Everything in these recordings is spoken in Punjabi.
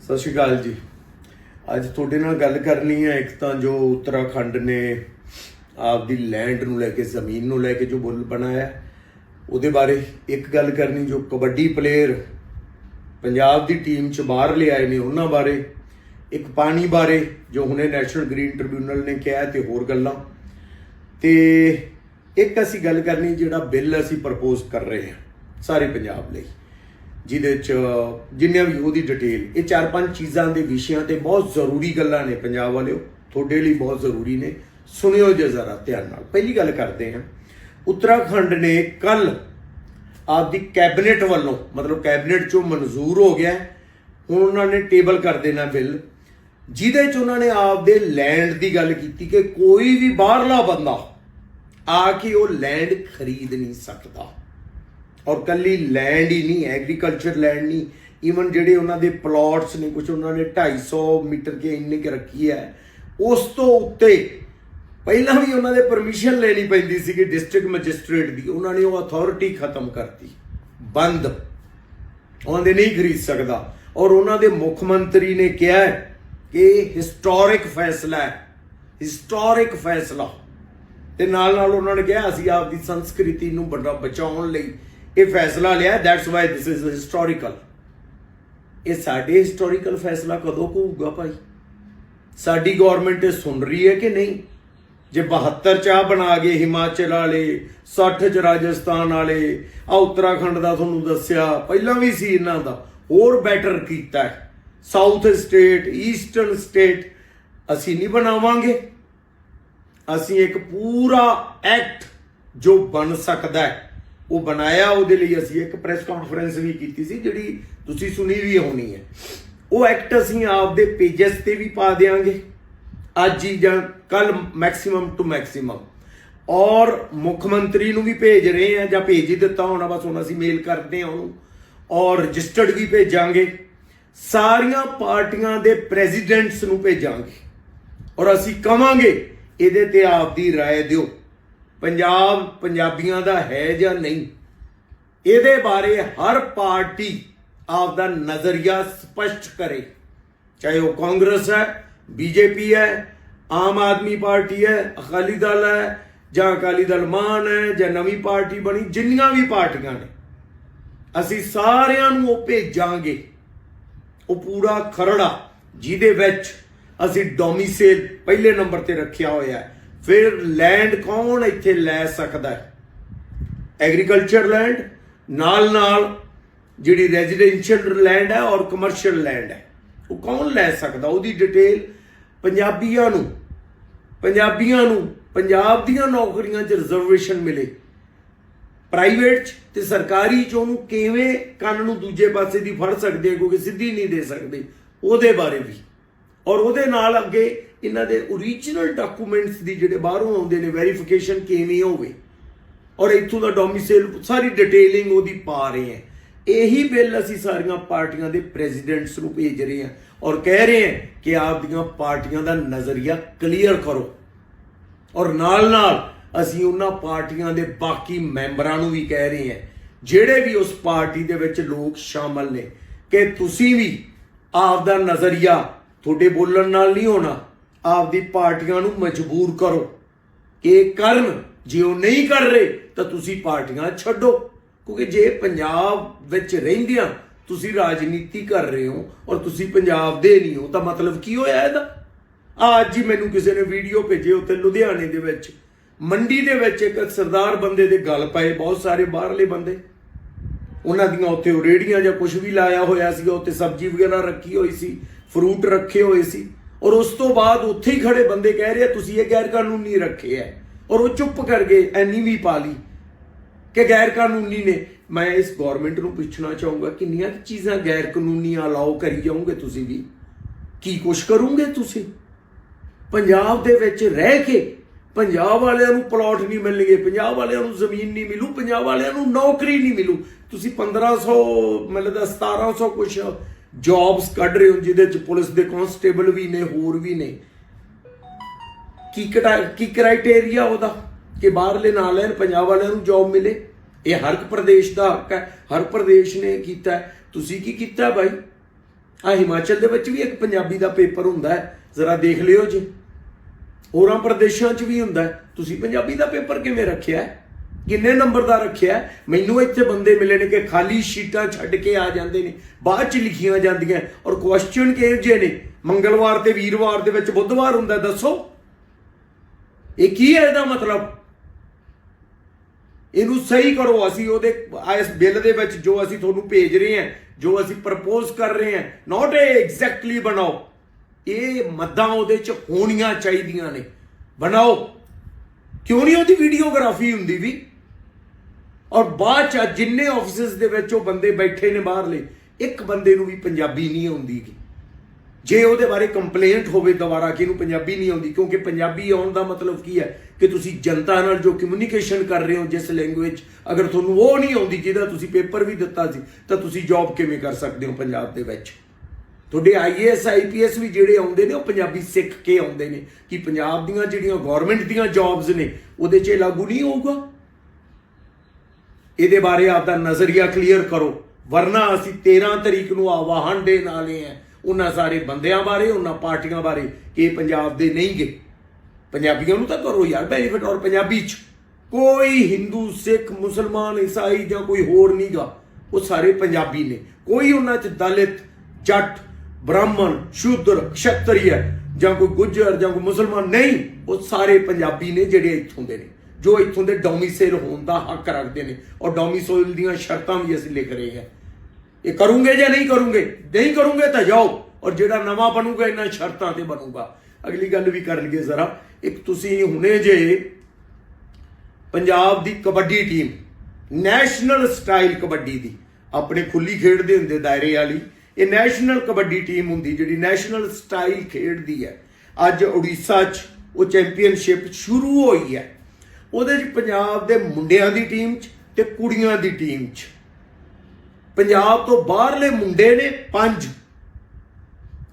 ਸਤਿ ਸ਼੍ਰੀ ਅਕਾਲ ਜੀ। ਅੱਜ ਤੁਹਾਡੇ ਨਾਲ ਗੱਲ ਕਰਨੀ ਹੈ ਇੱਕ ਤਾਂ ਜੋ ਉੱਤਰਾਖੰਡ ਨੇ ਆਪਦੀ ਲੈਂਡ ਨੂੰ ਲੈ ਕੇ, ਜ਼ਮੀਨ ਨੂੰ ਲੈ ਕੇ ਜੋ ਬੁੱਲ ਬਣਾਇਆ, ਉਹਦੇ ਬਾਰੇ ਇੱਕ ਗੱਲ ਕਰਨੀ ਜੋ ਕਬੱਡੀ ਪਲੇਅਰ ਪੰਜਾਬ ਦੀ ਟੀਮ ਚ ਬਾਹਰ ਲਿਆਏ ਨੇ, ਉਹਨਾਂ ਬਾਰੇ, ਇੱਕ ਪਾਣੀ ਬਾਰੇ ਜੋ ਹੁਣੇ ਨੈਸ਼ਨਲ ਗ੍ਰੀਨ ਟ੍ਰਿਬਿਊਨਲ ਨੇ ਕਿਹਾ ਤੇ ਹੋਰ ਗੱਲਾਂ। ਤੇ ਇੱਕ ਅਸੀਂ ਗੱਲ ਕਰਨੀ ਜਿਹੜਾ ਬਿੱਲ ਅਸੀਂ ਪ੍ਰਪੋਜ਼ ਕਰ ਰਹੇ ਹਾਂ, ਸਾਰੇ ਪੰਜਾਬ ਲਈ। ਜਿਹਦੇ ਚ ਜਿੰਨੇ ਵੀ ਉਹਦੀ ਡਿਟੇਲ ਇਹ ਚਾਰ ਪੰਜ ਚੀਜ਼ਾਂ ਦੇ ਵਿਸ਼ਿਆਂ ਤੇ ਬਹੁਤ ਜ਼ਰੂਰੀ ਗੱਲਾਂ ਨੇ ਪੰਜਾਬ ਵਾਲਿਓ, ਤੁਹਾਡੇ ਲਈ ਬਹੁਤ ਜ਼ਰੂਰੀ ਨੇ। ਸੁਣਿਓ ਜੇ ਜ਼ਰਾ ਧਿਆਨ ਨਾਲ। ਪਹਿਲੀ ਗੱਲ ਕਰਦੇ ਹਾਂ। ਉੱਤਰਾਖੰਡ ਨੇ ਕੱਲ ਆਪਦੀ ਕੈਬਨਿਟ ਵੱਲੋਂ, ਮਤਲਬ ਕੈਬਨਿਟ ਚੋਂ ਮਨਜ਼ੂਰ ਹੋ ਗਿਆ। ਹੁਣ ਉਹਨਾਂ ਨੇ ਟੇਬਲ ਕਰ ਦੇਣਾ ਬਿੱਲ। ਜਿਹਦੇ ਚ ਉਹਨਾਂ ਨੇ ਆਪਦੇ ਲੈਂਡ ਦੀ ਗੱਲ ਕੀਤੀ ਕਿ ਕੋਈ ਵੀ ਬਾਹਰਲਾ ਬੰਦਾ ਆ ਕੇ ਉਹ ਲੈਂਡ ਖਰੀਦ ਨਹੀਂ ਸਕਦਾ। ਔਰ ਕੱਲੀ ਲੈਂਡ ਹੀ ਨਹੀਂ ਐਗਰੀਕਲਚਰ ਲੈਂਡ ਨਹੀਂ ਈਵਨ ਜਿਹੜੇ ਉਹਨਾਂ ਦੇ ਪਲਾਟਸ ਨੇ ਕੁਝ ਉਹਨਾਂ ਨੇ 250 ਮੀਟਰ ਕੇ ਇੰਨੇ ਕਿ ਰੱਖੀ ਹੈ, ਉਸ ਤੋਂ ਉੱਤੇ ਪਹਿਲਾਂ ਵੀ ਉਹਨਾਂ ਦੇ ਪਰਮਿਸ਼ਨ ਲੈਣੀ ਪੈਂਦੀ ਸੀ ਕਿ ਡਿਸਟ੍ਰਿਕਟ ਮੈਜਿਸਟ੍ਰੇਟ ਦੀ, ਉਹਨਾਂ ਨੇ ਉਹ ਅਥਾਰਟੀ ਖਤਮ ਕਰਤੀ, ਬੰਦ ਉਹਨਾਂ ਦੇ ਨਹੀਂ ਖਰੀਦ ਸਕਦਾ, ਔਰ ਉਹਨਾਂ ਦੇ ਮੁੱਖ ਮੰਤਰੀ ਨੇ ਕਿਹਾ ਕਿ ਹਿਸਟੋਰਿਕ ਫੈਸਲਾ ਹੈ ਹਿਸਟੋਰਿਕ ਫੈਸਲਾ, ਤੇ ਨਾਲ ਨਾਲ ਉਹਨਾਂ ਨੇ ਕਿਹਾ, ਅਸੀਂ ਆਪਦੀ ਸੰਸਕ੍ਰਿਤੀ ਨੂੰ ਬੜਾ ਬਚਾਉਣ ਲਈ ਇਹ ਫੈਸਲਾ ਲਿਆ that's why this is historical ਇਹ ਸਾਡੇ ਹਿਸਟੋਰੀਕਲ ਫੈਸਲਾ ਕਦੋਂ ਹੋਊਗਾ ਭਾਈ? ਸਾਡੀ ਗਵਰਨਮੈਂਟ ਇਹ ਸੁਣ ਰਹੀ ਹੈ ਕਿ ਨਹੀਂ? ਜੇ 72 ਚਾਹ ਬਣਾ ਗਏ ਹਿਮਾਚਲ ਵਾਲੇ 60 ਚ ਰਾਜਸਥਾਨ ਵਾਲੇ ਆ ਉੱਤਰਾਖੰਡ ਦਾ ਤੁਹਾਨੂੰ ਦੱਸਿਆ, ਪਹਿਲਾਂ ਵੀ ਸੀ ਇਹਨਾਂ ਦਾ, ਹੋਰ ਬੈਟਰ ਕੀਤਾ ਹੈ। ਸਾਊਥ ਸਟੇਟ ਈਸਟਰਨ ਸਟੇਟ ਅਸੀਂ ਨਹੀਂ ਬਣਾਵਾਂਗੇ। ਅਸੀਂ ਇੱਕ ਪੂਰਾ ਐਕਟ ਜੋ ਬਣ ਸਕਦਾ ਹੈ। ਉਹ ਬਣਾਇਆ ਉਹਦੇ ਲਈ ਅਸੀਂ ਇੱਕ ਪ੍ਰੈਸ ਕਾਨਫਰੰਸ ਵੀ ਕੀਤੀ ਸੀ ਜਿਹੜੀ ਤੁਸੀਂ ਸੁਣੀ ਵੀ ਹੋਣੀ ਹੈ ਉਹ ਐਕਟ ਅਸੀਂ ਆਪਦੇ ਪੇਜਸ ਤੇ ਵੀ ਪਾ ਦੇਾਂਗੇ ਅੱਜ ਹੀ ਜਾਂ ਕੱਲ ਮੈਕਸਿਮਮ ਟੂ ਮੈਕਸਿਮਮ ਔਰ ਮੁੱਖ ਮੰਤਰੀ ਨੂੰ ਵੀ ਭੇਜ ਰਹੇ ਆ ਜਾਂ ਭੇਜ ਹੀ ਦਿੱਤਾ ਹੋਣਾ ਬਸ ਹੁਣ ਅਸੀਂ ਮੇਲ ਕਰਦੇ ਹਾਂ ਉਹਨੂੰ ਔਰ ਰਜਿਸਟਰਡ ਵੀ ਭੇਜਾਂਗੇ ਸਾਰੀਆਂ ਪਾਰਟੀਆਂ ਦੇ ਪ੍ਰੈਜ਼ੀਡੈਂਟਸ ਨੂੰ ਭੇਜਾਂਗੇ ਔਰ ਅਸੀਂ ਕਵਾਂਗੇ ਇਹਦੇ ਤੇ ਆਪਦੀ رائے ਦਿਓ ਪੰਜਾਬ ਪੰਜਾਬੀਆਂ ਦਾ ਹੈ ਜਾਂ ਨਹੀਂ? ਇਹਦੇ ਬਾਰੇ ਹਰ ਪਾਰਟੀ ਆਪ ਦਾ ਨਜ਼ਰੀਆ ਸਪਸ਼ਟ ਕਰੇ। ਚਾਹੇ ਉਹ ਕਾਂਗਰਸ ਹੈ, ਬੀਜੇਪੀ ਹੈ, ਆਮ ਆਦਮੀ ਪਾਰਟੀ ਹੈ, ਅਕਾਲੀ ਦਲ ਹੈ, ਜਾਂ ਅਕਾਲੀ ਦਲ ਮਾਨ ਹੈ, ਜਾਂ ਨਵੀਂ ਪਾਰਟੀ ਬਣੀ, ਜਿੰਨੀਆਂ ਵੀ ਪਾਰਟੀਆਂ ਨੇ। ਅਸੀਂ ਸਾਰਿਆਂ ਨੂੰ ਉਹ ਭੇਜਾਂਗੇ। ਉਹ ਪੂਰਾ ਖਰੜਾ, ਜਿਹਦੇ ਵਿੱਚ ਅਸੀਂ ਡੋਮਿਸਾਈਲ ਪਹਿਲੇ ਨੰਬਰ ਤੇ ਰੱਖਿਆ ਹੋਇਆ ਹੈ। ਫਿਰ ਲੈਂਡ ਕੌਣ ਇੱਥੇ ਲੈ ਸਕਦਾ ਹੈ? ਐਗਰੀਕਲਚਰ ਲੈਂਡ ਨਾਲ ਨਾਲ ਜਿਹੜੀ ਰੈਜ਼ੀਡੈਂਸ਼ੀਅਲ ਲੈਂਡ ਹੈ ਔਰ ਕਮਰਸ਼ੀਅਲ ਲੈਂਡ ਹੈ, ਉਹ ਕੌਣ ਲੈ ਸਕਦਾ? ਉਹਦੀ ਡਿਟੇਲ ਪੰਜਾਬੀਆਂ ਨੂੰ ਪੰਜਾਬੀਆਂ ਨੂੰ, ਪੰਜਾਬ ਦੀਆਂ ਨੌਕਰੀਆਂ 'ਚ ਰਿਜ਼ਰਵੇਸ਼ਨ ਮਿਲੇ। ਪ੍ਰਾਈਵੇਟ 'ਚ ਤੇ ਸਰਕਾਰੀ 'ਚ ਉਹਨੂੰ ਕਿਵੇਂ ਕੰਨ ਨੂੰ ਦੂਜੇ ਪਾਸੇ ਦੀ ਫੜ ਸਕਦੇ ਕਿਉਂਕਿ ਸਿੱਧੀ ਨਹੀਂ ਦੇ ਸਕਦੇ। ਉਹਦੇ ਬਾਰੇ ਵੀ। ਔਰ ਉਹਦੇ ਨਾਲ ਅੱਗੇ ਇਹਨਾਂ ਦੇ ਓਰੀਜਨਲ ਡਾਕੂਮੈਂਟਸ ਦੀ ਜਿਹੜੇ ਬਾਹਰੋਂ ਆਉਂਦੇ ਨੇ ਵੈਰੀਫਿਕੇਸ਼ਨ ਕਿਵੇਂ ਹੋਵੇ। ਔਰ ਇੱਥੋਂ ਦਾ ਡੋਮਿਸਾਈਲ ਸਾਰੀ ਡਿਟੇਲਿੰਗ ਉਹਦੀ ਪਾ ਰਹੇ ਆ ਇਹੀ ਬਿੱਲ ਅਸੀਂ ਸਾਰੀਆਂ ਪਾਰਟੀਆਂ ਦੇ ਪ੍ਰੈਜ਼ੀਡੈਂਟਸ ਨੂੰ ਭੇਜ ਰਹੇ ਹਾਂ ਔਰ ਕਹਿ ਰਹੇ ਹਾਂ ਕਿ ਆਪ ਦੀਆਂ ਪਾਰਟੀਆਂ ਦਾ ਨਜ਼ਰੀਆ ਕਲੀਅਰ ਕਰੋ। ਔਰ ਨਾਲ ਨਾਲ ਅਸੀਂ ਉਹਨਾਂ ਪਾਰਟੀਆਂ ਦੇ ਬਾਕੀ ਮੈਂਬਰਾਂ ਨੂੰ ਵੀ ਕਹਿ ਰਹੇ ਹਾਂ, ਜਿਹੜੇ ਵੀ ਉਸ ਪਾਰਟੀ ਦੇ ਵਿੱਚ ਲੋਕ ਸ਼ਾਮਲ ਨੇ, ਕਿ ਤੁਸੀਂ ਵੀ ਆਪ ਦਾ ਨਜ਼ਰੀਆ ਤੁਹਾਡੇ ਬੋਲਣ ਨਾਲ ਨਹੀਂ ਹੋਣਾ। ਆਪਦੀ ਪਾਰਟੀਆਂ ਨੂੰ ਮਜਬੂਰ ਕਰੋ। ਕਿ ਇਹ ਕਰਨ, ਜੇ ਉਹ ਨਹੀਂ ਕਰ ਰਹੇ, ਤਾਂ ਤੁਸੀਂ ਪਾਰਟੀਆਂ ਛੱਡੋ। ਕਿਉਂਕਿ ਜੇ ਪੰਜਾਬ ਵਿੱਚ ਰਹਿੰਦਿਆਂ ਤੁਸੀਂ ਰਾਜਨੀਤੀ ਕਰ ਰਹੇ ਹੋ ਔਰ ਤੁਸੀਂ ਪੰਜਾਬ ਦੇ ਨਹੀਂ ਹੋ, ਤਾਂ ਮਤਲਬ ਕੀ ਹੋਇਆ ਇਹਦਾ? ਆਹ ਅੱਜ ਹੀ ਮੈਨੂੰ ਕਿਸੇ ਨੇ ਵੀਡੀਓ ਭੇਜੇ ਉੱਥੇ ਲੁਧਿਆਣੇ ਦੇ ਵਿੱਚ। ਮੰਡੀ ਦੇ ਵਿੱਚ ਇੱਕ ਸਰਦਾਰ ਬੰਦੇ ਦੇ ਗੱਲ ਪਏ ਬਹੁਤ ਸਾਰੇ ਬਾਹਰਲੇ ਬੰਦੇ। ਉਹਨਾਂ ਦੀਆਂ ਉੱਥੇ ਉਹ ਰੇੜੀਆਂ ਜਾਂ ਕੁਝ ਵੀ ਲਾਇਆ ਹੋਇਆ ਸੀਗਾ, ਉੱਥੇ ਸਬਜ਼ੀ ਵਗੈਰਾ ਰੱਖੀ ਹੋਈ ਸੀ, ਫਰੂਟ ਰੱਖੇ ਹੋਏ ਸੀ। ਔਰ ਉਸ ਤੋਂ ਬਾਅਦ ਉੱਥੇ ਹੀ ਖੜੇ ਬੰਦੇ ਕਹਿ ਰਹੇ ਤੁਸੀਂ ਇਹ ਗੈਰ ਕਾਨੂੰਨੀ ਰੱਖੇ ਐ। ਔਰ ਉਹ ਚੁੱਪ ਕਰ ਗਏ ਐਨੀ ਵੀ ਪਾ ਲਈ ਕਿ ਗੈਰ ਕਾਨੂੰਨੀ ਨੇ। ਮੈਂ ਇਸ ਗਵਰਨਮੈਂਟ ਨੂੰ ਪੁੱਛਣਾ ਚਾਹੂੰਗਾ, ਕਿੰਨੀਆਂ ਕੁ ਚੀਜ਼ਾਂ ਗੈਰ ਕਾਨੂੰਨੀ ਅਲਾਉ ਕਰੀ ਜਾਓਗੇ ਤੁਸੀਂ ਵੀ? ਕੀ ਕੁਛ ਕਰੋਗੇ ਤੁਸੀਂ? ਪੰਜਾਬ ਦੇ ਵਿੱਚ ਰਹਿ ਕੇ ਪੰਜਾਬ ਵਾਲਿਆਂ ਨੂੰ ਪਲਾਟ ਨਹੀਂ ਮਿਲਣਗੇ, ਪੰਜਾਬ ਵਾਲਿਆਂ ਨੂੰ ਜ਼ਮੀਨ ਨਹੀਂ ਮਿਲੂ, ਪੰਜਾਬ ਵਾਲਿਆਂ ਨੂੰ ਨੌਕਰੀ ਨਹੀਂ ਮਿਲੂ। ਤੁਸੀਂ 1500 ਮਤਲਬ ਦਾ 1700 ਕੁਛ ਜੌਬਸ ਕੱਢ ਰਹੇ ਹੋ, ਜਿਹਦੇ ਚ ਪੁਲਿਸ ਦੇ ਕਾਂਸਟੇਬਲ ਵੀ ਨੇ, ਹੋਰ ਵੀ ਨੇ। ਕੀ ਕਟਾ- ਕੀ ਕ੍ਰਾਈਟੇਰੀਆ ਉਹਦਾ? ਕਿ ਬਾਹਰਲੇ ਨਾਲ ਲੈਣ, ਪੰਜਾਬ ਵਾਲਿਆਂ ਨੂੰ ਜੌਬ ਮਿਲੇ? ਇਹ ਹਰ ਇੱਕ ਪ੍ਰਦੇਸ਼ ਦਾ ਹੱਕ ਹੈ, ਹਰ ਪ੍ਰਦੇਸ਼ ਨੇ ਕੀਤਾ ਤੁਸੀਂ ਕੀ ਕੀਤਾ ਭਾਈ ਆ ਹਿਮਾਚਲ ਦੇ ਵਿੱਚ ਵੀ ਇੱਕ ਪੰਜਾਬੀ ਦਾ ਪੇਪਰ ਹੁੰਦਾ ਹੈ, ਜ਼ਰਾ ਦੇਖ ਲਿਓ ਜੀ। ਹੋਰਾਂ ਪ੍ਰਦੇਸ਼ਾਂ 'ਚ ਵੀ ਹੁੰਦਾ ਤੁਸੀਂ ਪੰਜਾਬੀ ਦਾ ਪੇਪਰ ਕਿਵੇਂ ਰੱਖਿਆ ਹੈ? ਕਿੰਨੇ ਨੰਬਰ ਦਾ ਰੱਖਿਆ? ਮੈਨੂੰ ਇੱਥੇ ਬੰਦੇ ਮਿਲੇ ਨੇ ਕਿ ਖਾਲੀ ਸ਼ੀਟਾਂ ਛੱਡ ਕੇ ਆ ਜਾਂਦੇ ਨੇ। ਬਾਅਦ 'ਚ ਲਿਖੀਆਂ ਜਾਂਦੀਆਂ। ਔਰ ਕੁਐਸਚਨ ਕਿਹੋ ਜਿਹੇ ਨੇ? ਮੰਗਲਵਾਰ ਤੇ ਵੀਰਵਾਰ ਦੇ ਵਿੱਚ ਬੁੱਧਵਾਰ ਹੁੰਦਾ, ਦੱਸੋ। ਇਹ ਕੀ ਹੈ ਇਹਦਾ ਮਤਲਬ? ਇਹਨੂੰ ਸਹੀ ਕਰੋ। ਅਸੀਂ ਉਹਦੇ ਇਸ ਬਿੱਲ ਦੇ ਵਿੱਚ ਜੋ ਅਸੀਂ ਤੁਹਾਨੂੰ ਭੇਜ ਰਹੇ ਹਾਂ, ਜੋ ਅਸੀਂ ਪ੍ਰਪੋਜ਼ ਕਰ ਰਹੇ ਹਾਂ ਨਾਟ ਐਗਜ਼ੈਕਟਲੀ ਬਣਾਓ। ਇਹ ਮੱਦਾਂ ਉਹਦੇ ਚ ਹੋਣੀਆਂ ਚਾਹੀਦੀਆਂ ਨੇ। ਬਣਾਓ। ਕਿਉਂ ਨਹੀਂ ਉਹਦੀ ਵੀਡੀਓਗ੍ਰਾਫੀ ਹੁੰਦੀ ਵੀ? ਔਰ ਬਾਅਦ ਚ ਜਿੰਨੇ ਆਫਿਸਸ ਦੇ ਵਿੱਚ ਉਹ ਬੰਦੇ ਬੈਠੇ ਨੇ ਬਾਹਰਲੇ ਇੱਕ ਬੰਦੇ ਨੂੰ ਵੀ ਪੰਜਾਬੀ ਨਹੀਂ ਆਉਂਦੀ ਜੇ ਉਹਦੇ ਬਾਰੇ ਕੰਪਲੇਂਟ ਹੋਵੇ ਦੁਬਾਰਾ ਕਿ ਇਹਨੂੰ ਪੰਜਾਬੀ ਨਹੀਂ ਆਉਂਦੀ, ਕਿਉਂਕਿ ਪੰਜਾਬੀ ਆਉਣ ਦਾ ਮਤਲਬ ਕੀ ਹੈ ਕਿ ਤੁਸੀਂ ਜਨਤਾ ਨਾਲ ਜੋ ਕਮਿਊਨੀਕੇਸ਼ਨ ਕਰ ਰਹੇ ਹੋ ਜਿਸ ਲੈਂਗੁਏਜ ਅਗਰ ਤੁਹਾਨੂੰ ਉਹ ਨਹੀਂ ਆਉਂਦੀ ਜਿਹਦਾ ਤੁਸੀਂ ਪੇਪਰ ਵੀ ਦਿੱਤਾ ਸੀ, ਤਾਂ ਤੁਸੀਂ ਜੌਬ ਕਿਵੇਂ ਕਰ ਸਕਦੇ ਹੋ ਪੰਜਾਬ ਦੇ ਵਿੱਚ? ਤੁਹਾਡੇ ਆਈਏਐਸ ਆਈਪੀਐਸ ਵੀ ਜਿਹੜੇ ਆਉਂਦੇ ਨੇ, ਉਹ ਪੰਜਾਬੀ ਸਿੱਖ ਕੇ ਆਉਂਦੇ ਨੇ ਕਿ ਪੰਜਾਬ ਦੀਆਂ ਜਿਹੜੀਆਂ ਗਵਰਨਮੈਂਟ ਦੀਆਂ ਜੌਬਸ ਨੇ, ਉਹਦੇ 'ਚ ਇਹ ਲਾਗੂ ਨਹੀਂ ਹੋਊਗਾ? ਇਹਦੇ ਬਾਰੇ ਆਪਦਾ ਨਜ਼ਰੀਆ ਕਲੀਅਰ ਕਰੋ। ਵਰਨਾ ਅਸੀਂ 13 ਤਰੀਕ ਨੂੰ ਆਵਾਹਨ ਦੇਣ ਵਾਲੇ ਆ ਉਹਨਾਂ ਸਾਰੇ ਬੰਦਿਆਂ ਬਾਰੇ, ਉਹਨਾਂ ਪਾਰਟੀਆਂ ਬਾਰੇ ਕਿ ਪੰਜਾਬ ਦੇ ਨਹੀਂ ਗਏ ਪੰਜਾਬੀਆਂ ਨੂੰ ਤਾਂ ਕਰੋ ਯਾਰ ਬੈਨੀਫਿਟ ਔਰ ਪੰਜਾਬੀ ਚ। ਕੋਈ ਹਿੰਦੂ, ਸਿੱਖ, ਮੁਸਲਮਾਨ, ਈਸਾਈ ਜਾਂ ਕੋਈ ਹੋਰ ਨਹੀਂਗਾ ਉਹ ਸਾਰੇ ਪੰਜਾਬੀ ਨੇ। ਕੋਈ ਉਹਨਾਂ ਚ ਦਲਿਤ, ਜੱਟ, ਬ੍ਰਾਹਮਣ, ਸ਼ੂਦਰ ਖੱਤਰੀਆ ਜਾਂ ਕੋਈ ਗੁੱਜਰ ਜਾਂ ਕੋਈ ਮੁਸਲਮਾਨ ਨਹੀਂ। ਉਹ ਸਾਰੇ ਪੰਜਾਬੀ ਨੇ ਜਿਹੜੇ ਇੱਥੋਂ ਦੇ ਨੇ। ਜੋ ਇੱਥੋਂ ਦੇ ਡੋਮਿਸਾਈਲ ਹੋਣ ਦਾ ਹੱਕ ਰੱਖਦੇ ਨੇ, ਔਰ ਡੋਮਿਸਾਈਲ ਦੀਆਂ ਸ਼ਰਤਾਂ ਵੀ ਅਸੀਂ ਲਿਖ ਰਹੇ ਹਾਂ। ਇਹ ਕਰੂੰਗੇ ਜਾਂ ਨਹੀਂ ਕਰੂੰਗੇ? ਨਹੀਂ ਕਰੂੰਗੇ ਤਾਂ ਜਾਓ, ਔਰ ਜਿਹੜਾ ਨਵਾਂ ਬਣੂਗਾ, ਇਹਨਾਂ ਸ਼ਰਤਾਂ ਤੇ ਬਣੂਗਾ। ਅਗਲੀ ਗੱਲ ਵੀ ਕਰ ਲਈਏ ਜ਼ਰਾ। ਇੱਕ ਤੁਸੀਂ ਹੁਣੇ ਜੇ ਪੰਜਾਬ ਦੀ kabaddi team, national style kabaddi ਦੀ, ਆਪਣੇ ਖੁੱਲੀ ਖੇਡਦੇ ਹੁੰਦੇ ਦਾਇਰੇ ਵਾਲੀ, ਇਹ ਨੈਸ਼ਨਲ ਕਬੱਡੀ ਟੀਮ ਹੁੰਦੀ, ਜਿਹੜੀ ਨੈਸ਼ਨਲ ਸਟਾਈਲ ਖੇਡਦੀ ਹੈ। ਅੱਜ ਉੜੀਸਾ 'ਚ ਉਹ ਚੈਂਪੀਅਨਸ਼ਿਪ ਸ਼ੁਰੂ ਹੋਈ ਹੈ। ਉਹਦੇ 'ਚ ਪੰਜਾਬ ਦੇ ਮੁੰਡਿਆਂ ਦੀ ਟੀਮ 'ਚ ਤੇ ਕੁੜੀਆਂ ਦੀ ਟੀਮ 'ਚ। ਪੰਜਾਬ ਤੋਂ ਬਾਹਰਲੇ ਮੁੰਡੇ ਨੇ ਪੰਜ।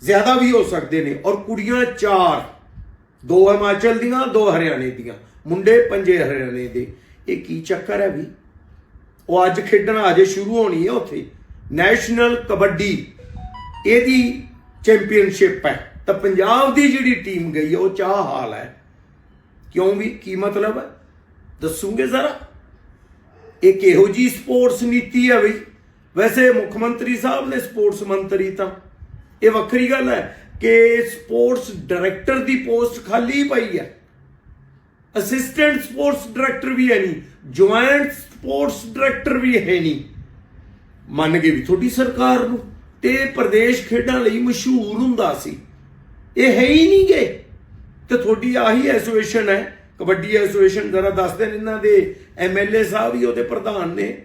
ਜ਼ਿਆਦਾ ਵੀ ਹੋ ਸਕਦੇ ਨੇ। ਔਰ ਕੁੜੀਆਂ ਚਾਰ। ਦੋ ਹਿਮਾਚਲ ਦੀਆਂ, ਦੋ ਹਰਿਆਣੇ ਦੀਆਂ। ਮੁੰਡੇ ਪੰਜੇ ਹਰਿਆਣੇ ਦੇ। ਇਹ ਕੀ ਚੱਕਰ ਹੈ ਵੀ? ਉਹ ਅੱਜ ਖੇਡਣ ਅਜੇ ਸ਼ੁਰੂ ਹੋਣੀ ਹੈ ਉੱਥੇ। ਨੈਸ਼ਨਲ ਕਬੱਡੀ। ਇਹਦੀ ਚੈਂਪੀਅਨਸ਼ਿਪ ਹੈ। ਤਾਂ ਪੰਜਾਬ ਦੀ ਜਿਹੜੀ ਟੀਮ ਗਈ ਹੈ, ਉਹ ਚਾਹ ਹਾਲ ਹੈ। ਕਿਉਂ ਵੀ? ਕੀ ਮਤਲਬ ਹੈ? ਦੱਸੂਗੇ ਸਾਰਾ ਇਹ ਕਿਹੋ ਜੀ ਸਪੋਰਟਸ ਨੀਤੀ ਹੈ ਬਈ। ਵੈਸੇ ਮੁੱਖ ਮੰਤਰੀ ਸਾਹਿਬ ਨੇ ਸਪੋਰਟਸ ਮੰਤਰੀ ਤਾਂ। ਇਹ ਵੱਖਰੀ ਗੱਲ ਹੈ ਕਿ ਸਪੋਰਟਸ ਡਾਇਰੈਕਟਰ ਦੀ ਪੋਸਟ ਖਾਲੀ ਪਈ ਹੈ। ਅਸਿਸਟੈਂਟ ਸਪੋਰਟਸ ਡਾਇਰੈਕਟਰ ਵੀ ਹੈ ਨਹੀਂ, ਜੁਆਇੰਟ ਸਪੋਰਟਸ ਡਾਇਰੈਕਟਰ ਵੀ ਹੈ ਨਹੀਂ। ਮੰਨ ਗਏ ਵੀ ਤੁਹਾਡੀ ਸਰਕਾਰ ਨੂੰ ਤੇ ਪ੍ਰਦੇਸ਼ ਖੇਡਾਂ ਲਈ ਮਸ਼ਹੂਰ ਹੁੰਦਾ ਸੀ। ਇਹ ਹੈ ਹੀ ਨਹੀਂ ਗਏ ਤੇ ਤੁਹਾਡੀ ਆਹੀ ਐਸੋਸੀਏਸ਼ਨ ਹੈ ਕਬੱਡੀ ਐਸੋਸੀਏਸ਼ਨ ਜ਼ਰਾ ਦੱਸਦੇ ਨੇ ਇਹਨਾਂ ਦੇ ਐਮਐਲਏ ਸਾਹਿਬ ਵੀ ਉਹਦੇ ਪ੍ਰਧਾਨ ਨੇ।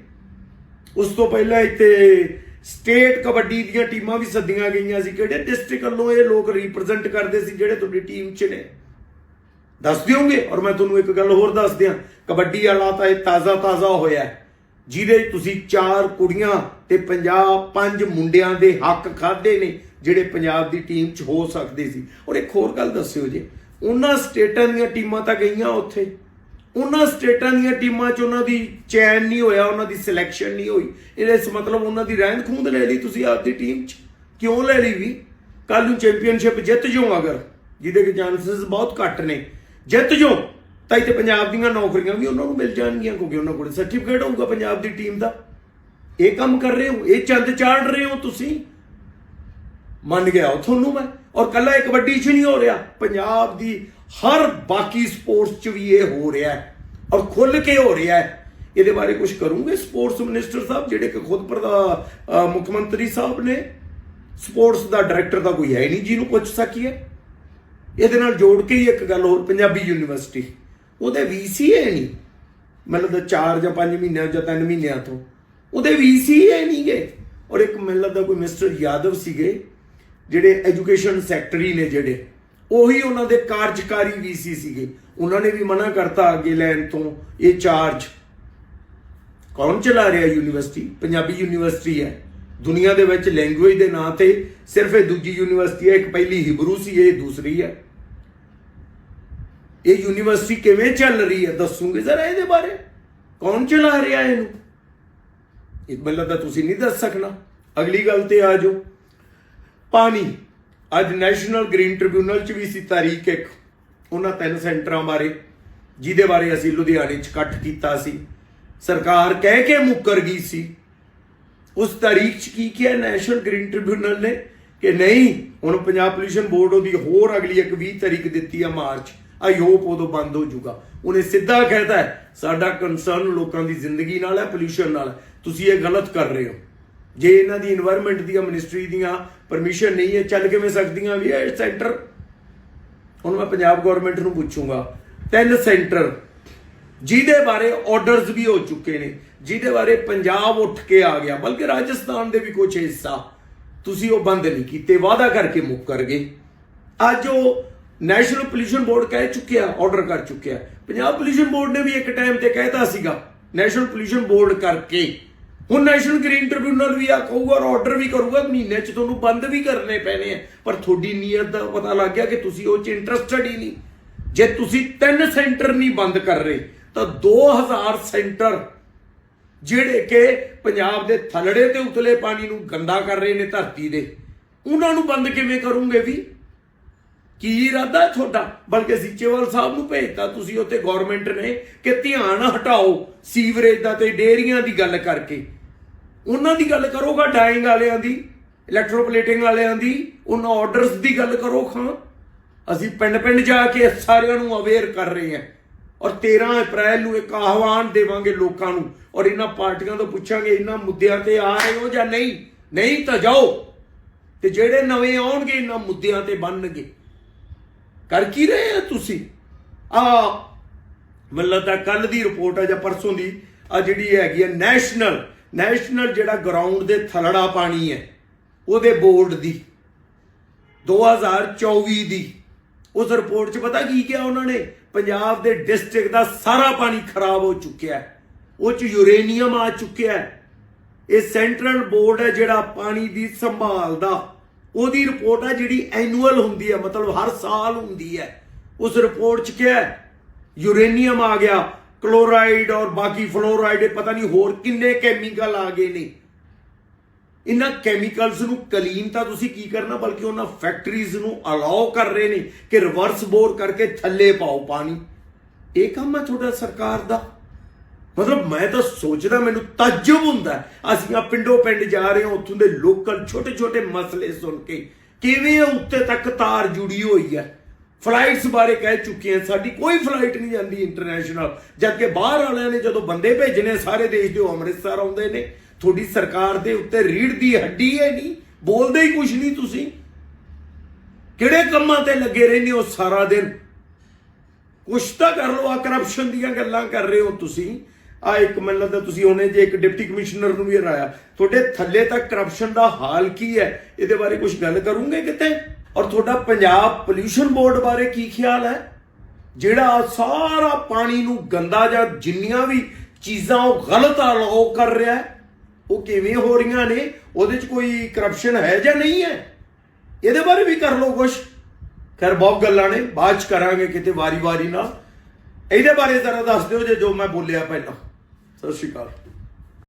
ਉਸ ਤੋਂ ਪਹਿਲਾਂ ਇੱਥੇ ਸਟੇਟ ਕਬੱਡੀ ਦੀਆਂ ਟੀਮਾਂ ਵੀ ਸੱਦੀਆਂ ਗਈਆਂ ਸੀ। ਕਿਹੜੇ ਡਿਸਟ੍ਰਿਕਟ ਵੱਲੋਂ ਇਹ ਲੋਕ ਰਿਪਰੈਜ਼ੈਂਟ ਕਰਦੇ ਸੀ ਜਿਹੜੇ ਤੁਹਾਡੀ ਟੀਮ 'ਚ ਨੇ? ਦੱਸ ਦਿਓਗੇ? ਔਰ ਮੈਂ ਤੁਹਾਨੂੰ ਇੱਕ ਗੱਲ ਹੋਰ ਦੱਸ ਦਿਆਂ। ਕਬੱਡੀ ਵਾਲਾ ਤਾਂ ਇਹ ਤਾਜ਼ਾ ਤਾਜ਼ਾ ਹੋਇਆ ਜਿਹਦੇ ਤੁਸੀਂ ਚਾਰ ਕੁੜੀਆਂ ਤੇ 50 ਪੰਜ ਮੁੰਡਿਆਂ ਦੇ ਹੱਕ ਖਾਦੇ ਨੇ, ਜਿਹੜੇ ਪੰਜਾਬ ਦੀ ਟੀਮ 'ਚ ਹੋ ਸਕਦੇ ਸੀ। ਔਰ ਇੱਕ ਹੋਰ ਗੱਲ ਦੱਸਿਓ ਜੀ। ਉਹਨਾਂ ਸਟੇਟਾਂ ਦੀਆਂ ਟੀਮਾਂ ਤਾਂ ਗਈਆਂ ਉੱਥੇ। ਉਹਨਾਂ ਸਟੇਟਾਂ ਦੀਆਂ ਟੀਮਾਂ 'ਚ ਉਹਨਾਂ ਦੀ ਚੈਨ ਨਹੀਂ ਹੋਇਆ, ਉਹਨਾਂ ਦੀ ਸਿਲੈਕਸ਼ਨ ਨਹੀਂ ਹੋਈ। ਇਹਦਾ ਇਸ ਮਤਲਬ ਉਹਨਾਂ ਦੀ ਰਹਿੰਦ ਖੂੰਦ ਲੈ ਲਈ ਤੁਸੀਂ ਆਪਦੀ ਟੀਮ 'ਚ। ਕਿਉਂ ਲੈ ਲਈ ਵੀ? ਕੱਲ ਨੂੰ ਚੈਂਪੀਅਨਸ਼ਿਪ ਜਿੱਤ ਜਾਓ ਅਗਰ, ਜਿਹਦੇ ਕਿ ਚਾਂਸਸ ਬਹੁਤ ਘੱਟ ਨੇ। ਜਿੱਤ ਜਾਓ, ਤਾਂ ਇੱਥੇ ਪੰਜਾਬ ਦੀਆਂ ਨੌਕਰੀਆਂ ਵੀ ਉਹਨਾਂ ਨੂੰ ਮਿਲ ਜਾਣਗੀਆਂ, ਕਿਉਂਕਿ ਉਹਨਾਂ ਕੋਲ ਸਰਟੀਫਿਕੇਟ ਹੋਊਗਾ ਪੰਜਾਬ ਦੀ ਟੀਮ ਦਾ। ਇਹ ਕੰਮ ਕਰ ਰਹੇ ਹੋ, ਇਹ ਚੰਦ ਚਾੜ ਰਹੇ ਹੋ ਤੁਸੀਂ। ਮੰਨ ਗਿਆ ਉਹ ਤੁਹਾਨੂੰ ਮੈਂ। ਔਰ ਕੱਲਾ ਇਹ ਕਬੱਡੀ 'ਚ ਨਹੀਂ ਹੋ ਰਿਹਾ। ਪੰਜਾਬ ਦੀ ਹਰ ਬਾਕੀ ਸਪੋਰਟਸ 'ਚ ਵੀ ਇਹ ਹੋ ਰਿਹਾ ਹੈ ਔਰ ਖੁੱਲ ਕੇ ਹੋ ਰਿਹਾ ਹੈ। ਇਹਦੇ ਬਾਰੇ ਕੁਝ ਕਰੂੰਗੇ? ਸਪੋਰਟਸ ਮਿਨਿਸਟਰ ਸਾਹਿਬ, ਜਿਹੜੇ ਕਿ ਖੁਦ ਪ੍ਰਧਾ ਮੁੱਖ ਮੰਤਰੀ ਸਾਹਿਬ ਨੇ, ਸਪੋਰਟਸ ਦਾ ਡਾਇਰੈਕਟਰ ਤਾਂ ਕੋਈ ਹੈ ਨਹੀਂ ਜਿਹਨੂੰ ਪੁੱਛ ਸਕੀਏ। ਇਹਦੇ ਨਾਲ ਜੋੜ ਕੇ ਹੀ ਇੱਕ ਗੱਲ ਹੋਰ, ਪੰਜਾਬੀ ਯੂਨੀਵਰਸਿਟੀ। ਉਹਦੇ ਵੀਸੀ ਹੈ ਨਹੀਂ। ਮਤਲਬ ਲੱਗਦਾ 4 ਜਾਂ 5 ਮਹੀਨਿਆਂ ਜਾਂ 3 ਮਹੀਨਿਆਂ ਤੋਂ। ਉਹਦੇ ਵੀਸੀ ਹੈ ਨਹੀਂ ਗਏ ਔਰ ਇੱਕ ਮਤਲਬ ਲੱਗਦਾ ਕੋਈ ਮਿਸਟਰ ਯਾਦਵ ਸੀਗੇ। ਜਿਹੜੇ ਐਜੂਕੇਸ਼ਨ ਸੈਕਟਰੀ ਨੇ ਜਿਹੜੇ, ਉਹੀ ਉਹਨਾਂ ਦੇ ਕਾਰਜਕਾਰੀ ਵੀਸੀ ਸੀਗੇ। ਉਹਨਾਂ ਨੇ ਵੀ ਮਨਾ ਕਰਤਾ ਅੱਗੇ ਲੈਣ ਤੋਂ, ਇਹ ਚਾਰਜ ਕੌਣ ਚਲਾ ਰਿਹਾ ਯੂਨੀਵਰਸਿਟੀ? ਪੰਜਾਬੀ ਯੂਨੀਵਰਸਿਟੀ ਹੈ। ਦੁਨੀਆ ਦੇ ਵਿੱਚ ਲੈਂਗੁਏਜ ਦੇ ਨਾਂ ਤੇ ਸਿਰਫ ਇਹ ਦੂਜੀ ਯੂਨੀਵਰਸਿਟੀ ਹੈ, ਇੱਕ ਪਹਿਲੀ ਹਿਬਰੂ ਸੀ, ਇਹ ਦੂਸਰੀ ਹੈ। ਇਹ ਯੂਨੀਵਰਸਿਟੀ ਕਿਵੇਂ ਚੱਲ ਰਹੀ ਹੈ, ਦੱਸੂਗੇ ਜ਼ਰਾ ਇਹਦੇ ਬਾਰੇ? ਕੌਣ ਚਲਾ ਰਿਹਾ ਇਹਨੂੰ? ਇਹ ਮਤਲਬ ਤਾਂ ਤੁਸੀਂ ਨਹੀਂ ਦੱਸ ਸਕਣਾ। ਅਗਲੀ ਗੱਲ ਤੇ ਆ ਜਾਓ। ਪਾਣੀ। ਅੱਜ ਨੈਸ਼ਨਲ ਗ੍ਰੀਨ ਟ੍ਰਿਬਿਊਨਲ ਚ ਵੀ ਸੀ ਤਾਰੀਖ ਇੱਕ। ਉਹਨਾਂ ਤਿੰਨ ਸੈਂਟਰਾਂ ਬਾਰੇ, ਜਿਹਦੇ ਬਾਰੇ ਅਸੀਂ ਲੁਧਿਆਣੇ ਚ ਇਕੱਠ ਕੀਤਾ ਸੀ। ਸਰਕਾਰ ਕਹਿ ਕੇ ਮੁੱਕਰ ਗਈ ਸੀ। ਉਸ ਤਾਰੀਖ 'ਚ ਕੀ ਕਿਹਾ ਨੈਸ਼ਨਲ ਗ੍ਰੀਨ ਟ੍ਰਿਬਿਊਨਲ ਨੇ? ਕਿ ਨਹੀਂ, ਹੁਣ ਪੰਜਾਬ ਪੋਲੂਸ਼ਨ ਬੋਰਡ ਉਹਦੀ ਹੋਰ ਅਗਲੀ ਇੱਕ 20 ਤਾਰੀਖ ਦਿੱਤੀ ਆ ਮਾਰਚ। ਆਈ ਹੋਪ ਉਦੋਂ ਬੰਦ ਹੋ ਜਾਊਗਾ। ਉਹਨੇ ਸਿੱਧਾ ਕਹਿਤਾ ਸਾਡਾ ਕੰਸਰਨ ਲੋਕਾਂ ਦੀ ਜ਼ਿੰਦਗੀ ਨਾਲ ਹੈ ਪੋਲੂਸ਼ਨ ਨਾਲ ਹੈ। ਤੁਸੀਂ ਇਹ ਗਲਤ ਕਰ ਰਹੇ ਹੋ। ਜੇ ਇਹਨਾਂ ਦੀ এনवायरमेंट ਦੀਆਂ ਮਿਨਿਸਟਰੀ ਦੀਆਂ ਪਰਮਿਸ਼ਨ ਨਹੀਂ ਹੈ, ਚੱਲ ਕਿਵੇਂ ਸਕਦੀਆਂ ਵੀ ਇਹ ਸੈਂਟਰ ਹੁਣ ਮੈਂ ਪੰਜਾਬ ਗਵਰਨਮੈਂਟ ਨੂੰ ਪੁੱਛੂੰਗਾ। ਤਿੰਨ ਸੈਂਟਰ ਜਿਹਦੇ ਬਾਰੇ ਆਰਡਰਸ ਵੀ ਹੋ ਚੁੱਕੇ ਨੇ, ਜਿਹਦੇ ਬਾਰੇ ਪੰਜਾਬ ਉੱਠ ਕੇ ਆ ਗਿਆ, ਬਲਕਿ ਰਾਜਸਥਾਨ ਦੇ ਵੀ ਕੁਝ ਹਿੱਸਾ ਤੁਸੀਂ ਉਹ ਬੰਦ ਨਹੀਂ ਕੀਤੇ, ਵਾਅਦਾ ਕਰਕੇ ਮੁੱਕ ਕਰ ਗਏ। ਅੱਜ ਉਹ ਨੈਸ਼ਨਲ ਪੋਲੂਸ਼ਨ ਬੋਰਡ ਕਹਿ ਚੁੱਕਿਆ ਆਰਡਰ ਕਰ ਚੁੱਕਿਆ। ਪੰਜਾਬ ਪੋਲੂਸ਼ਨ ਬੋਰਡ ਨੇ ਵੀ ਇੱਕ ਟਾਈਮ ਤੇ ਕਹਿਤਾ ਸੀਗਾ ਨੈਸ਼ਨਲ ਪੋਲੂਸ਼ਨ ਬੋਰਡ ਕਰਕੇ। ਹੁਣ ਨੈਸ਼ਨਲ ਗ੍ਰੀਨ ਟ੍ਰਿਬਿਊਨਲ ਵੀ ਆ, ਕਹੂਗਾ ਔਰ ਆਰਡਰ ਵੀ ਕਰੂਗਾ, ਮਹੀਨੇ ਚ ਤੁਹਾਨੂੰ ਬੰਦ ਵੀ ਕਰਨੇ ਪੈਣੇ ਆ। ਪਰ ਤੁਹਾਡੀ ਨੀਅਤ ਦਾ ਪਤਾ ਲੱਗ ਗਿਆ ਕਿ ਤੁਸੀਂ ਉਹ ਚ ਇੰਟਰਸਟਡ ਹੀ ਨਹੀਂ। ਜੇ ਤੁਸੀਂ ਤਿੰਨ ਸੈਂਟਰ ਨਹੀਂ ਬੰਦ ਕਰ ਰਹੇ, ਤਾਂ 2000 ਸੈਂਟਰ ਜਿਹੜੇ ਕਿ ਪੰਜਾਬ ਦੇ ਥਲੜੇ ਤੇ ਉਤਲੇ ਪਾਣੀ ਨੂੰ ਗੰਦਾ ਕਰ ਰਹੇ ਨੇ ਧਰਤੀ ਦੇ, ਉਹਨਾਂ ਨੂੰ ਬੰਦ ਕਿਵੇਂ ਕਰੋਗੇ ਵੀ? ਕੀ ਇਰਾਦਾ ਤੁਹਾਡਾ? ਬਲਕਿ ਸੀਚੇਵਾਲ ਸਾਹਿਬ ਨੂੰ ਭੇਜਤਾ ਤੁਸੀਂ, ਉੱਥੇ ਗਵਰਨਮੈਂਟ ਨੇ ਕਿ ਧਿਆਨ ਹਟਾਓ ਸੀਵਰੇਜ ਦਾ ਤੇ ਡੇਅਰੀਆਂ ਦੀ ਗੱਲ ਕਰਕੇ। ਉਹਨਾਂ ਦੀ ਗੱਲ ਕਰੋਗਾ ਡਾਇੰਗ ਵਾਲਿਆਂ ਦੀ ਇਲੈਕਟ੍ਰੋਪਲੇਟਿੰਗ ਵਾਲਿਆਂ ਦੀ, ਉਹਨਾਂ ਆਰਡਰਸ ਦੀ ਗੱਲ ਕਰੋ ਖਾਂ। ਅਸੀਂ ਪਿੰਡ ਪਿੰਡ ਜਾ ਕੇ ਸਾਰਿਆਂ ਨੂੰ ਅਵੇਅਰ ਕਰ ਰਹੇ ਹਾਂ। ਔਰ 13 ਅਪ੍ਰੈਲ ਨੂੰ ਇੱਕ ਆਹਵਾਨ ਦੇਵਾਂਗੇ ਲੋਕਾਂ ਨੂੰ। ਔਰ ਇਹਨਾਂ ਪਾਰਟੀਆਂ ਤੋਂ ਪੁੱਛਾਂਗੇ, ਇਹਨਾਂ ਮੁੱਦਿਆਂ ਤੇ ਆ ਰਹੇ ਹੋ ਜਾਂ ਨਹੀਂ? ਨਹੀਂ ਤਾਂ ਜਾਓ। ਤੇ ਜਿਹੜੇ ਨਵੇਂ ਆਉਣਗੇ, ਇਹਨਾਂ ਮੁੱਦਿਆਂ ਤੇ ਬਣਨਗੇ। ਕਰ ਕੀ ਰਹੇ ਆ ਤੁਸੀਂ? ਆ, ਮੈਨੂੰ ਲੱਗਦਾ ਕੱਲ ਦੀ ਰਿਪੋਰਟ ਆ ਜਾਂ ਪਰਸੋਂ ਦੀ, ਆ ਜਿਹੜੀ ਹੈਗੀ ਆ ਨੈਸ਼ਨਲ ਨੈਸ਼ਨਲ ਜਿਹੜਾ ਗਰਾਊਂਡ ਦੇ ਥਲੜਾ ਪਾਣੀ ਹੈ, ਉਹਦੇ ਬੋਰਡ ਦੀ 2024 ਦੀ। ਉਸ ਰਿਪੋਰਟ 'ਚ ਪਤਾ ਕੀ ਕਿਹਾ ਉਹਨਾਂ ਨੇ? ਪੰਜਾਬ ਦੇ ਡਿਸਟ੍ਰਿਕਟ ਦਾ ਸਾਰਾ ਪਾਣੀ ਖਰਾਬ ਹੋ ਚੁੱਕਿਆ ਹੈ। ਉਹ 'ਚ ਯੂਰੇਨੀਅਮ ਆ ਚੁੱਕਿਆ ਹੈ। ਇਹ ਸੈਂਟਰਲ ਬੋਰਡ ਹੈ ਜਿਹੜਾ ਪਾਣੀ ਦੀ ਸੰਭਾਲ ਦਾ। ਉਹਦੀ ਰਿਪੋਰਟ ਆ ਜਿਹੜੀ ਐਨੂਅਲ ਹੁੰਦੀ ਹੈ ਮਤਲਬ ਹਰ ਸਾਲ ਹੁੰਦੀ ਹੈ ਉਸ ਰਿਪੋਰਟ 'ਚ ਕਿਹਾ ਯੂਰੇਨੀਅਮ ਆ ਗਿਆ, ਕਲੋਰਾਈਡ ਔਰ ਬਾਕੀ ਫਲੋਰਾਈਡ ਪਤਾ ਨਹੀਂ ਹੋਰ ਕਿੰਨੇ ਕੈਮੀਕਲ ਆ ਗਏ ਨੇ। ਇਹਨਾਂ ਕੈਮੀਕਲਸ ਨੂੰ ਕਲੀਨ ਤਾਂ ਤੁਸੀਂ ਕੀ ਕਰਨਾ, ਬਲਕਿ ਉਹਨਾਂ ਫੈਕਟਰੀਜ਼ ਨੂੰ ਅਲਾਉ ਕਰ ਰਹੇ ਨੇ ਕਿ ਰਿਵਰਸ ਬੋਰ ਕਰਕੇ ਥੱਲੇ ਪਾਓ ਪਾਣੀ। ਇਹ ਕੰਮ ਹੈ ਤੁਹਾਡਾ ਸਰਕਾਰ ਦਾ। ਮਤਲਬ ਮੈਂ ਤਾਂ ਸੋਚਦਾ ਮੈਨੂੰ ਤਾਜਬ ਹੁੰਦਾ ਅਸੀਂ ਆ ਪਿੰਡੋਂ ਪਿੰਡ ਜਾ ਰਹੇ ਹਾਂ, ਉੱਥੋਂ ਦੇ ਲੋਕਲ ਛੋਟੇ ਛੋਟੇ ਮਸਲੇ ਸੁਣ ਕੇ ਕਿਵੇਂ ਉੱਤੇ ਤੱਕ ਤਾਰ ਜੁੜੀ ਹੋਈ ਹੈ? ਫਲਾਈਟਸ ਬਾਰੇ ਕਹਿ ਚੁੱਕੇ ਹਾਂ। ਸਾਡੀ ਕੋਈ ਫਲਾਈਟ ਨਹੀਂ ਜਾਂਦੀ ਇੰਟਰਨੈਸ਼ਨਲ ਜਦਕਿ ਬਾਹਰ ਵਾਲਿਆਂ ਨੇ ਜਦੋਂ ਬੰਦੇ ਭੇਜਨੇ ਸਾਰੇ ਦੇਸ਼ ਦੇ ਉਹ ਅੰਮ੍ਰਿਤਸਰ ਆਉਂਦੇ ਨੇ। ਤੁਹਾਡੀ ਸਰਕਾਰ ਦੇ ਉੱਤੇ ਰੀੜ ਦੀ ਹੱਡੀ ਹੈ ਨਹੀਂ। ਬੋਲਦੇ ਹੀ ਕੁਝ ਨਹੀਂ ਤੁਸੀਂ। ਕਿਹੜੇ ਕੰਮਾਂ ਤੇ ਲੱਗੇ ਰਹਿੰਦੇ ਹੋ ਸਾਰਾ ਦਿਨ? ਕੁਛ ਤਾਂ ਕਰ ਲਓ ਆ ਕਰਪਸ਼ਨ ਦੀਆਂ ਗੱਲਾਂ ਕਰ ਰਹੇ ਹੋ ਤੁਸੀਂ। ਆ ਇੱਕ ਮੈਨੂੰ ਲੱਗਦਾ ਤੁਸੀਂ ਉਹਨੇ ਜੇ ਇੱਕ ਡਿਪਟੀ ਕਮਿਸ਼ਨਰ ਨੂੰ ਵੀ ਹਰਾਇਆ, ਤੁਹਾਡੇ ਥੱਲੇ ਤੱਕ ਕਰਪਸ਼ਨ ਦਾ ਹਾਲ ਕੀ ਹੈ? ਇਹਦੇ ਬਾਰੇ ਕੁਝ ਗੱਲ ਕਰੂੰਗੇ ਕਿਤੇ? ਔਰ ਤੁਹਾਡਾ ਪੰਜਾਬ ਪੋਲੂਸ਼ਨ ਬੋਰਡ ਬਾਰੇ ਕੀ ਖਿਆਲ ਹੈ? ਜਿਹੜਾ ਸਾਰਾ ਪਾਣੀ ਨੂੰ ਗੰਦਾ ਜਾਂ ਜਿੰਨੀਆਂ ਵੀ ਚੀਜ਼ਾਂ ਉਹ ਗਲਤ ਅਲਾਉ ਕਰ ਰਿਹਾ ਹੈ, ਉਹ ਕਿਵੇਂ ਹੋ ਰਹੀਆਂ ਨੇ? ਉਹਦੇ 'ਚ ਕੋਈ ਕਰਪਸ਼ਨ ਹੈ ਜਾਂ ਨਹੀਂ ਹੈ? ਇਹਦੇ ਬਾਰੇ ਵੀ ਕਰ ਲਓ ਕੁਛ। ਖੈਰ, ਬਹੁਤ ਗੱਲਾਂ ਨੇ, ਬਾਅਦ ਚ ਕਰਾਂਗੇ ਕਿਤੇ ਵਾਰੀ-ਵਾਰੀ ਨਾਲ। ਇਹਦੇ ਬਾਰੇ ਜ਼ਰਾ ਦੱਸ ਦਿਓ ਜੇ ਜੋ ਮੈਂ ਬੋਲਿਆ ਪਹਿਲਾਂ। ਸਤਿ ਸ਼੍ਰੀ ਅਕਾਲ